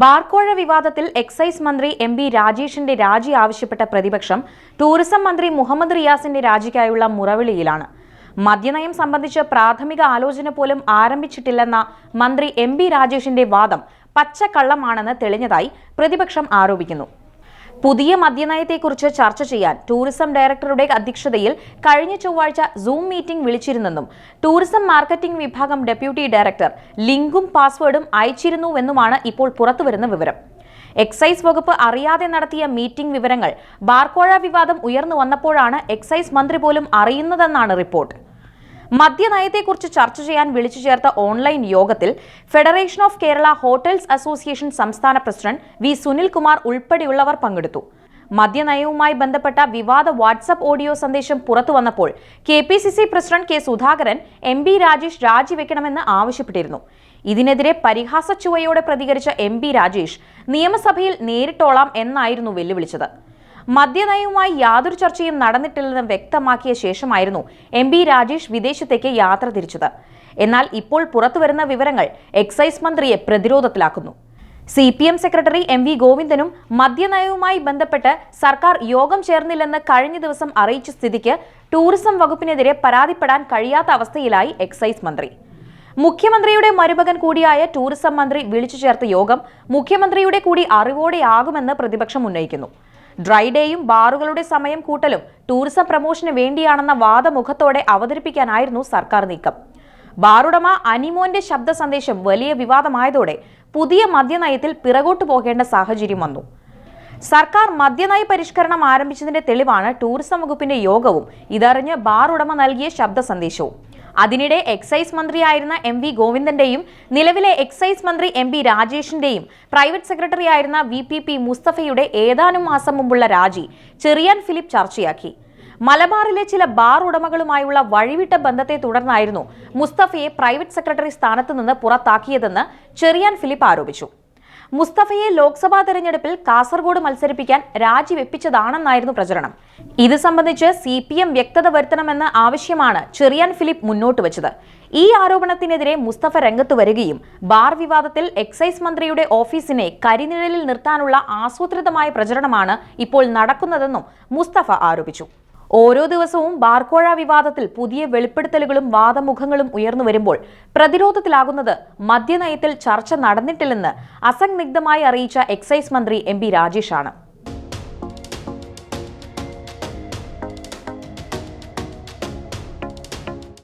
ബാർക്കോഴ വിവാദത്തിൽ എക്സൈസ് മന്ത്രി M B രാജേഷിന്റെ രാജി ആവശ്യപ്പെട്ട പ്രതിപക്ഷം ടൂറിസം മന്ത്രി മുഹമ്മദ് റിയാസിന്റെ രാജിക്കായുള്ള മുറവിളിയിലാണ്. മദ്യനയം സംബന്ധിച്ച് പ്രാഥമിക ആലോചന പോലും ആരംഭിച്ചിട്ടില്ലെന്ന മന്ത്രി എം ബി രാജേഷിന്റെ വാദം പച്ചക്കള്ളമാണെന്ന് തെളിഞ്ഞതായി പ്രതിപക്ഷം ആരോപിക്കുന്നു. പുതിയ മദ്യനയത്തെക്കുറിച്ച് ചർച്ച ചെയ്യാൻ ടൂറിസം ഡയറക്ടറുടെ അധ്യക്ഷതയിൽ കഴിഞ്ഞ ചൊവ്വാഴ്ച സൂം മീറ്റിംഗ് വിളിച്ചിരുന്നെന്നും ടൂറിസം മാർക്കറ്റിംഗ് വിഭാഗം ഡെപ്യൂട്ടി ഡയറക്ടർ ലിങ്കും പാസ്വേഡും അയച്ചിരുന്നുവെന്നുമാണ് ഇപ്പോൾ പുറത്തുവരുന്ന വിവരം. എക്സൈസ് വകുപ്പ് അറിയാതെ നടത്തിയ മീറ്റിംഗ് വിവരങ്ങൾ ബാർക്കോഴ വിവാദം ഉയർന്നു വന്നപ്പോഴാണ് എക്സൈസ് മന്ത്രി പോലും അറിയുന്നതെന്നാണ് റിപ്പോർട്ട്. മദ്യനയത്തെക്കുറിച്ച് ചർച്ച ചെയ്യാൻ വിളിച്ചു ചേർത്ത ഓൺലൈൻ യോഗത്തിൽ federation of Kerala hotels association സംസ്ഥാന പ്രസിഡന്റ് വി സുനിൽകുമാർ ഉൾപ്പെടെയുള്ളവർ പങ്കെടുത്തു. മദ്യനയവുമായി ബന്ധപ്പെട്ട വിവാദ വാട്സപ്പ് ഓഡിയോ സന്ദേശം പുറത്തു വന്നപ്പോൾ K P C C president K Sudhakaran M B Rajesh രാജിവെക്കണമെന്ന് ആവശ്യപ്പെട്ടിരുന്നു. ഇതിനെതിരെ പരിഹാസ ചുവയോടെ പ്രതികരിച്ച എം ബി രാജേഷ് നിയമസഭയിൽ നേരിട്ടോളാം എന്നായിരുന്നു വെല്ലുവിളിച്ചത്. മദ്യനയവുമായി യാതൊരു ചർച്ചയും നടന്നിട്ടില്ലെന്ന് വ്യക്തമാക്കിയ ശേഷമായിരുന്നു എം ബി രാജേഷ് വിദേശത്തേക്ക് യാത്ര തിരിച്ചത്. എന്നാൽ ഇപ്പോൾ പുറത്തുവരുന്ന വിവരങ്ങൾ എക്സൈസ് മന്ത്രിയെ പ്രതിരോധത്തിലാക്കുന്നു. C P M secretary M V ഗോവിന്ദനും മദ്യനയവുമായി ബന്ധപ്പെട്ട് സർക്കാർ യോഗം ചേർന്നില്ലെന്ന് കഴിഞ്ഞ ദിവസം അറിയിച്ച സ്ഥിതിക്ക് ടൂറിസം വകുപ്പിനെതിരെ പരാതിപ്പെടാൻ കഴിയാത്ത അവസ്ഥയിലായി എക്സൈസ് മന്ത്രി. മുഖ്യമന്ത്രിയുടെ മരുമകൻ കൂടിയായ ടൂറിസം മന്ത്രി വിളിച്ചു ചേർത്ത യോഗം മുഖ്യമന്ത്രിയുടെ കൂടി അറിവോടെയാകുമെന്ന് പ്രതിപക്ഷം ഉന്നയിക്കുന്നു. ഡ്രൈ ഡേയും ബാറുകളുടെ സമയം കൂട്ടലും ടൂറിസം പ്രമോഷന് വേണ്ടിയാണെന്ന വാദമുഖത്തോടെ അവതരിപ്പിക്കാനായിരുന്നു സർക്കാർ നീക്കം. ബാറുടമ അനിമോന്റെ ശബ്ദ സന്ദേശം വലിയ വിവാദമായതോടെ പുതിയ മദ്യനയത്തിൽ പിറകോട്ടു പോകേണ്ട സാഹചര്യം വന്നു. സർക്കാർ മദ്യനയ പരിഷ്കരണം ആരംഭിച്ചതിന്റെ തെളിവാണ് ടൂറിസം വകുപ്പിന്റെ യോഗവും ഇതറിഞ്ഞ് ബാർ ഉടമ നൽകിയ ശബ്ദ സന്ദേശവും. അതിനിടെ എക്സൈസ് മന്ത്രിയായിരുന്ന എം വി ഗോവിന്ദന്റെയും നിലവിലെ എക്സൈസ് മന്ത്രി എം പി രാജേഷിന്റെയും പ്രൈവറ്റ് സെക്രട്ടറി ആയിരുന്ന വി പി പി മുസ്തഫയുടെ ഏതാനും മാസം മുമ്പുള്ള രാജി ചെറിയാൻ ഫിലിപ്പ് ചർച്ചയാക്കി. മലബാറിലെ ചില ബാർ ഉടമകളുമായുള്ള വഴിവിട്ട ബന്ധത്തെ തുടർന്നായിരുന്നു മുസ്തഫയെ പ്രൈവറ്റ് സെക്രട്ടറി സ്ഥാനത്ത് നിന്ന് പുറത്താക്കിയതെന്ന് ചെറിയാൻ ഫിലിപ്പ് ആരോപിച്ചു. മുസ്തഫയെ ലോക്സഭാ തെരഞ്ഞെടുപ്പിൽ കാസർഗോഡ് മത്സരിപ്പിക്കാൻ രാജിവെപ്പിച്ചതാണെന്നായിരുന്നു പ്രചരണം. ഇത് സംബന്ധിച്ച് സി പി എം വ്യക്തത വരുത്തണമെന്ന ആവശ്യമാണ് ചെറിയാൻ ഫിലിപ്പ് മുന്നോട്ട് വച്ചത്. ഈ ആരോപണത്തിനെതിരെ മുസ്തഫ രംഗത്ത് വരികയും ബാർ വിവാദത്തിൽ എക്സൈസ് മന്ത്രിയുടെ ഓഫീസിനെ കരിനിഴലിൽ നിർത്താനുള്ള ആസൂത്രിതമായ പ്രചരണമാണ് ഇപ്പോൾ നടക്കുന്നതെന്നും മുസ്തഫ ആരോപിച്ചു. ഓരോ ദിവസവും ബാർക്കോഴ വിവാദത്തിൽ പുതിയ വെളിപ്പെടുത്തലുകളും വാദമുഖങ്ങളും ഉയർന്നു വരുമ്പോൾ പ്രതിരോധത്തിലാകുന്നത് മദ്യനയത്തിൽ ചർച്ച നടന്നിട്ടില്ലെന്ന് അസംഗ്നിഗ്ധമായി അറിയിച്ച എക്സൈസ് മന്ത്രി എം പി രാജേഷാണ്.